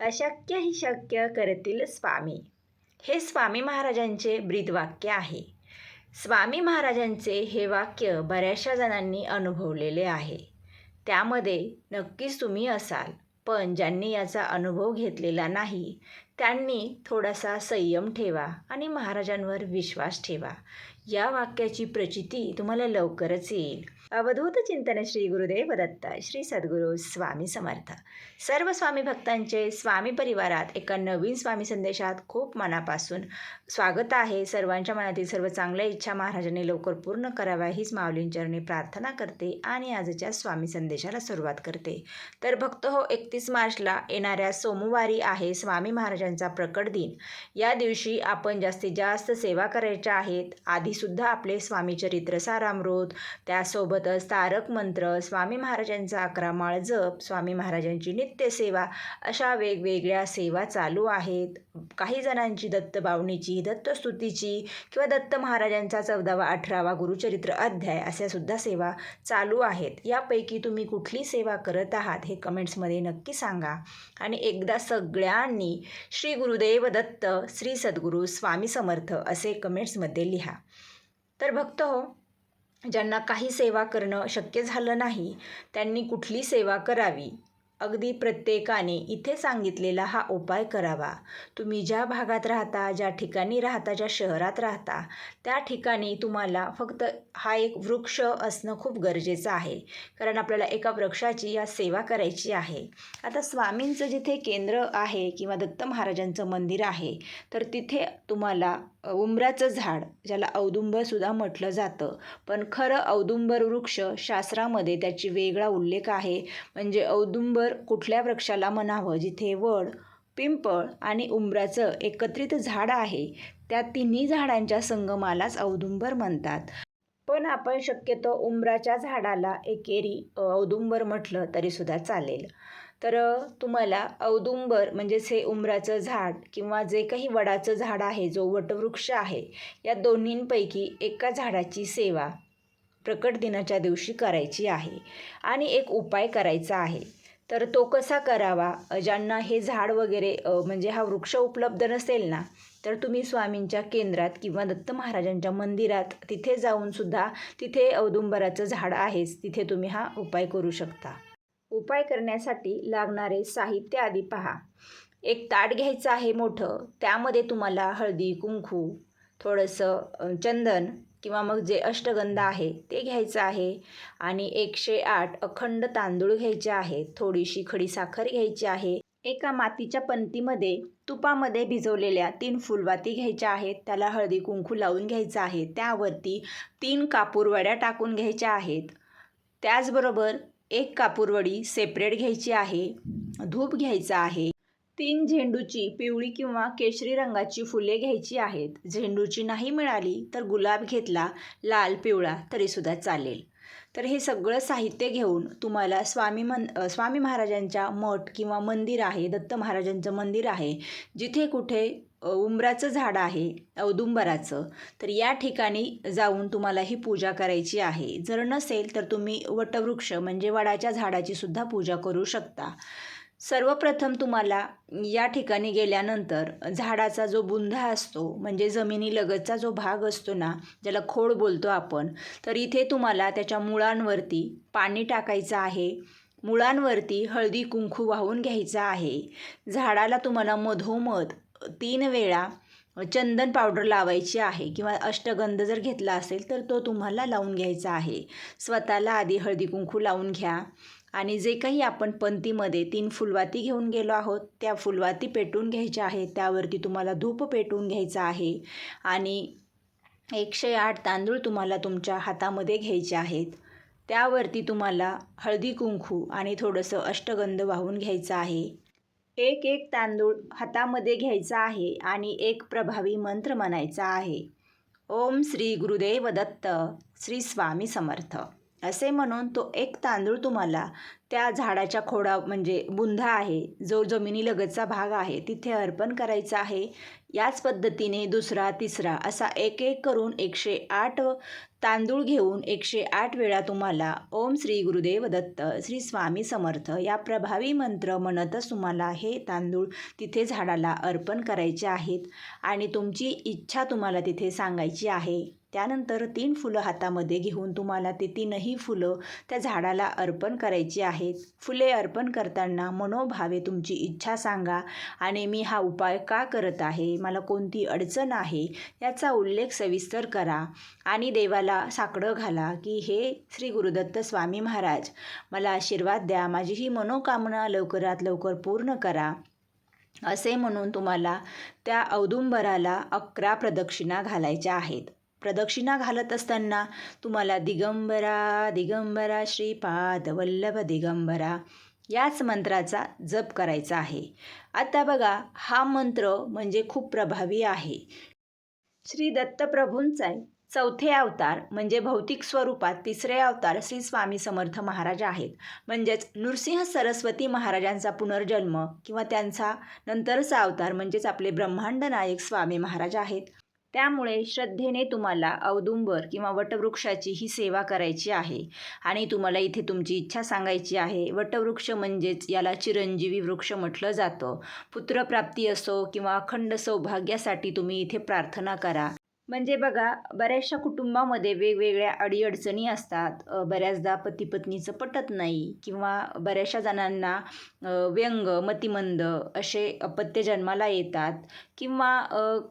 अशक्य ही शक्य करतील स्वामी. हे स्वामी महाराजांचे ब्रीदवाक्य आहे. स्वामी महाराजांचे हे वाक्य बऱ्याचशा जणांनी अनुभवलेले आहे. त्यामध्ये नक्कीच तुम्ही असाल पण ज्यांनी याचा अनुभव घेतलेला नाही त्यांनी थोडासा संयम ठेवा आणि महाराजांवर विश्वास ठेवा. या वाक्याची प्रचिती तुम्हाला लवकरच येईल. अवधूत चिंतन श्री गुरुदेव दत्त श्री सद्गुरू स्वामी समर्थ. सर्व स्वामी भक्तांचे स्वामी परिवारात एका नवीन स्वामी संदेशात खूप मनापासून स्वागत आहे. सर्वांच्या मनातील सर्व चांगल्या इच्छा महाराजांनी लवकर पूर्ण कराव्या हीच माऊलींचरणी प्रार्थना करते आणि आजच्या स्वामी संदेशाला सुरुवात करते. तर भक्त हो एकतीस मार्चला येणाऱ्या सोमवारी आहे स्वामी महाराज त्यांचा प्रकट दिन. या दिवशी आपण जास्तीत जास्त सेवा करायच्या आहेत. आधीसुद्धा आपले स्वामी चरित्र सारामृत त्यासोबतच तारक मंत्र स्वामी महाराजांचा अकरा माळ जप स्वामी महाराजांची नित्यसेवा अशा वेगवेगळ्या सेवा चालू आहेत. काही जणांची दत्तबावणीची दत्तस्तुतीची किंवा दत्त महाराजांचा चौदावा अठरावा गुरुचरित्र अध्याय अशा सुद्धा सेवा चालू आहेत. यापैकी तुम्ही कुठली सेवा करत आहात हे कमेंट्समध्ये नक्की सांगा. आणि एकदा सगळ्यांनी श्री गुरुदेव दत्त श्री सद्गुरू स्वामी समर्थ असे कमेंट्समध्ये लिहा. तर भक्त हो ज्यांना काही सेवा करणं शक्य झालं नाही त्यांनी कुठली सेवा करावी? अगदी प्रत्येकाने इथे सांगितलेला हा उपाय करावा. तुम्ही ज्या भागात राहता ज्या ठिकाणी राहता ज्या शहरात राहता त्या ठिकाणी तुम्हाला फक्त हा एक वृक्ष असणं खूप गरजेचं आहे. कारण आपल्याला एका वृक्षाची या सेवा करायची आहे. आता स्वामींचं जिथे केंद्र आहे किंवा दत्त महाराजांचं मंदिर आहे तर तिथे तुम्हाला उंबराचं झाड ज्याला औदुंबरसुद्धा म्हटलं जातं. पण खरं औदुंबर वृक्ष शास्त्रामध्ये त्याची वेगळा उल्लेख आहे. म्हणजे औदुंबर कुठल्या वृक्षाला म्हणावं? जिथे वड पिंपळ आणि उंबराचं एकत्रित झाड आहे त्या तिन्ही झाडांच्या संगमालाच औदुंबर म्हणतात. पण आपण शक्यतो उंबराच्या झाडाला एकेरी औदुंबर म्हटलं तरीसुद्धा चालेल. तर तुम्हाला औदुंबर म्हणजेच हे उंबराचं झाड किंवा जे काही वडाचं झाड आहे जो वटवृक्ष आहे या दोन्हींपैकी एका झाडाची सेवा प्रकट दिनाच्या दिवशी करायची आहे आणि एक उपाय करायचा आहे. तर तो कसा करावा? ज्यांना हे झाड वगैरे म्हणजे हा वृक्ष उपलब्ध नसेल ना तर तुम्ही स्वामींच्या केंद्रात किंवा दत्त महाराजांच्या मंदिरात तिथे जाऊनसुद्धा तिथे औदुंबराचं झाड आहेच तिथे तुम्ही हा उपाय करू शकता. उपाय करण्यासाठी लागणारे साहित्य आधी पहा. एक ताट घ्यायचं आहे मोठं त्यामध्ये तुम्हाला हळदी कुंकू थोडंसं चंदन किंवा मग जे अष्टगंध आहे ते घ्यायचं आहे. आणि एकशे आठ अखंड तांदूळ घ्यायचे आहे. थोडीशी खडी साखर घ्यायची आहे. एका मातीच्या पंतीमध्ये तुपामध्ये भिजवलेल्या तीन फुलवाती घ्यायच्या आहेत. त्याला हळदी कुंकू लावून घ्यायचं आहे. त्यावरती तीन कापूरवड्या टाकून घ्यायच्या आहेत. त्याचबरोबर एक कापूरवडी सेपरेट घ्यायची आहे. धूप घ्यायचा आहे. तीन झेंडूची पिवळी किंवा केशरी रंगाची फुले घ्यायची आहेत. झेंडूची नाही मिळाली तर गुलाब घेतला लाल पिवळा तरीसुद्धा चालेल. तर हे सगळं साहित्य घेऊन तुम्हाला स्वामी मन स्वामी महाराजांच्या मठ किंवा मंदिर आहे दत्त महाराजांचं मंदिर आहे जिथे कुठे उंबराचं झाड आहे औदुंबराचं तर या ठिकाणी जाऊन तुम्हाला ही पूजा करायची आहे. जर नसेल तर तुम्ही वटवृक्ष म्हणजे वडाच्या झाडाची सुद्धा पूजा करू शकता. सर्वप्रथम तुम्हाला या ठिकाणी गेल्यानंतर झाडाचा जो बुंधा असतो म्हणजे जमिनीलगतचा जो भाग असतो ना ज्याला खोड बोलतो आपण तर इथे तुम्हाला त्याच्या मुळांवरती पाणी टाकायचं आहे. मुळांवरती हळदी कुंकू वाहून घ्यायचं आहे. झाडाला तुम्हाला मधोमध तीन वेळा चंदन पावडर लावायची आहे किंवा अष्टगंध जर घेतला असेल तर तो तुम्हाला लावून घ्यायचा आहे. स्वतःला आधी हळदी कुंकू लावून घ्या. आणि जे काही आपण पंतीमध्ये तीन फुलवाती घेऊन गेलो आहोत त्या फुलवाती पेटून घ्यायच्या आहेत. त्यावरती तुम्हाला धूप पेटून घ्यायचं आहे आणि एकशे आठ तांदूळ तुम्हाला तुमच्या हातामध्ये घ्यायचे आहेत. त्यावरती तुम्हाला हळदी कुंकू आणि थोडंसं अष्टगंध वाहून घ्यायचं आहे. एक एक तांदूळ हातामध्ये घ्यायचा आहे आणि एक प्रभावी मंत्र म्हणायचा आहे. ओम श्री गुरुदेव दत्त श्री स्वामी समर्थ. असे म्हणून तो एक तांदूळ तुम्हाला त्या झाडाच्या खोडा म्हणजे बुंधा आहे जो जमिनीलगतचा भाग आहे तिथे अर्पण करायचा आहे. याच पद्धतीने दुसरा तिसरा असा एक एक करून एकशे आठ तांदूळ घेऊन एकशे आठ वेळा तुम्हाला ओम श्री गुरुदेव दत्त श्री स्वामी समर्थ या प्रभावी मंत्र म्हणतच तुम्हाला हे तांदूळ तिथे झाडाला अर्पण करायचे आहेत आणि तुमची इच्छा तुम्हाला तिथे सांगायची आहे. त्यानंतर तीन फुलं हातामध्ये घेऊन तुम्हाला ते तीनही फुलं त्या झाडाला अर्पण करायची आहेत. फुले अर्पण करताना मनोभावे तुमची इच्छा सांगा आणि मी हा उपाय का करत आहे? मला कोणती अडचण आहे? याचा उल्लेख सविस्तर करा आणि देवाला साकडं घाला की हे श्री गुरुदत्त स्वामी महाराज मला आशीर्वाद द्या माझी ही मनोकामना लवकरात लवकर पूर्ण करा. असे म्हणून तुम्हाला त्या औदुंबराला अकरा प्रदक्षिणा घालायच्या आहेत. प्रदक्षिणा घालत असताना तुम्हाला दिगंबरा दिगंबरा श्रीपाद वल्लभ दिगंबरा याच मंत्राचा जप करायचा आहे. आता बघा हा मंत्र म्हणजे खूप प्रभावी आहे. श्री दत्तप्रभूंचा चौथे अवतार म्हणजे भौतिक स्वरूपात तिसरे अवतार श्री स्वामी समर्थ महाराज आहेत. म्हणजेच नृसिंह सरस्वती महाराजांचा पुनर्जन्म किंवा त्यांचा नंतरचा अवतार म्हणजेच आपले ब्रह्मांड नायक स्वामी महाराज आहेत. त्यामुळे श्रद्धेने तुम्हाला औदुंबर किंवा वटवृक्षाची ही सेवा करायची आहे. आणि तुम्हाला इथे तुमची इच्छा सांगायची आहे वटवृक्ष म्हणजेच याला चिरंजीवी वृक्ष म्हटलं जातं. पुत्रप्राप्ती असो किंवा अखंड सौभाग्यासाठी तुम्ही इथे प्रार्थना करा. म्हणजे बघा बऱ्याचशा कुटुंबामध्ये वेगवेगळ्या अडीअडचणी असतात. बऱ्याचदा पती पत्नीचं पटत नाही किंवा बऱ्याचशा जणांना व्यंग मतिमंद असे अपत्य जन्माला येतात किंवा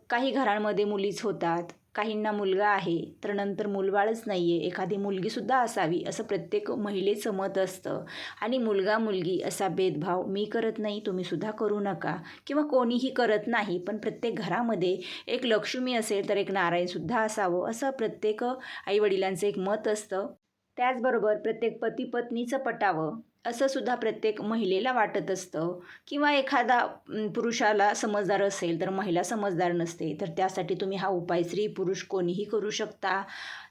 काही घरांमध्ये मुलीच होतात. काहींना मुलगा आहे तर नंतर मुलबाळच नाही आहे एखादी मुलगीसुद्धा असावी असं प्रत्येक महिलेचं मत असतं. आणि मुलगा मुलगी असा भेदभाव मी करत नाही तुम्हीसुद्धा करू नका. किंवा कोणीही करत नाही पण प्रत्येक घरामध्ये एक लक्ष्मी असेल तर एक नारायणसुद्धा असावं असं प्रत्येक आईवडिलांचं एक मत असतं. त्याचबरोबर प्रत्येक पती पत्नीचं पटावं. असं सुद्धा प्रत्येक महिलेला वाटत असतं. किंवा एखादा पुरुषाला समजदार असेल तर महिला समजदार नसते. तर त्यासाठी तुम्ही हा उपाय स्त्री पुरुष कोणीही करू शकता.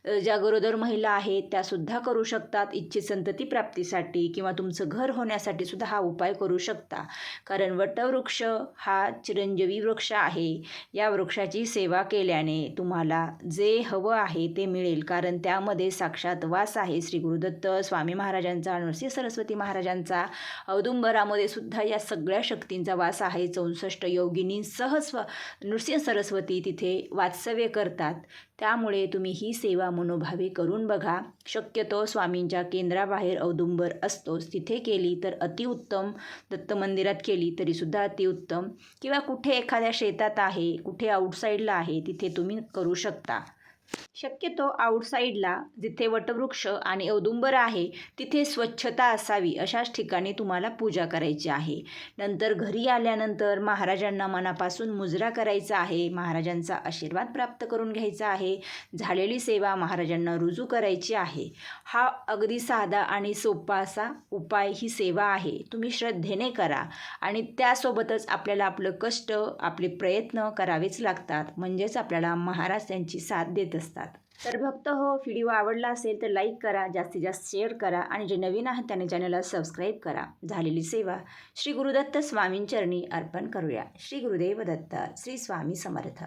ज्या गरोदर महिला आहेत त्यासुद्धा करू शकतात इच्छित संतती प्राप्तीसाठी किंवा तुमचं घर होण्यासाठी सुद्धा हा उपाय करू शकता. कारण वटवृक्ष हा चिरंजीवी वृक्ष आहे. या वृक्षाची सेवा केल्याने तुम्हाला जे हवं आहे ते मिळेल. कारण त्यामध्ये साक्षात वास आहे. श्री गुरुदत्त स्वामी महाराजांचा नरसिंह सरस्वती महाराजांचा औदुंबरामध्ये सुद्धा या सगळ्या शक्तींचा वास आहे. चौसष्ट योगिनींसह स्व नृसिंह सरस्वती तिथे वात्सव्य करतात. त्यामुळे तुम्ही ही सेवा मनोभावे करून बघा. शक्यतो स्वामींच्या केंद्राबाहेर औदुंबर असतोच तिथे केली तर अतिउत्तम दत्त मंदिरात केली तरीसुद्धा अतिउत्तम. किंवा कुठे एखाद्या शेतात आहे कुठे आउटसाईडला आहे तिथे तुम्ही करू शकता. शक्यतो आउटसाईडला जिथे वटवृक्ष आणि औदुंबर आहे तिथे स्वच्छता असावी अशाच ठिकाणी तुम्हाला पूजा करायची आहे. नंतर घरी आल्यानंतर महाराजांना मनापासून मुजरा करायचा आहे महाराजांचा आशीर्वाद प्राप्त करून घ्यायचा आहे झालेली सेवा महाराजांना रुजू करायची आहे. हा अगदी साधा आणि सोपा असा उपाय ही सेवा आहे. तुम्ही श्रद्धेने करा आणि त्यासोबतच आपल्याला आपलं कष्ट आपले प्रयत्न करावेच लागतात. म्हणजेच आपल्याला महाराज त्यांची साथ देत असतात. तर भक्त हो व्हिडिओ आवडला असेल तर लाईक करा जास्तीत जास्त शेअर करा आणि जे नवीन आहेत त्याने चॅनलला सबस्क्राईब करा. झालेली सेवा श्री गुरुदत्त स्वामींचरणी अर्पण करूया. श्री गुरुदेव दत्त श्री स्वामी समर्थ.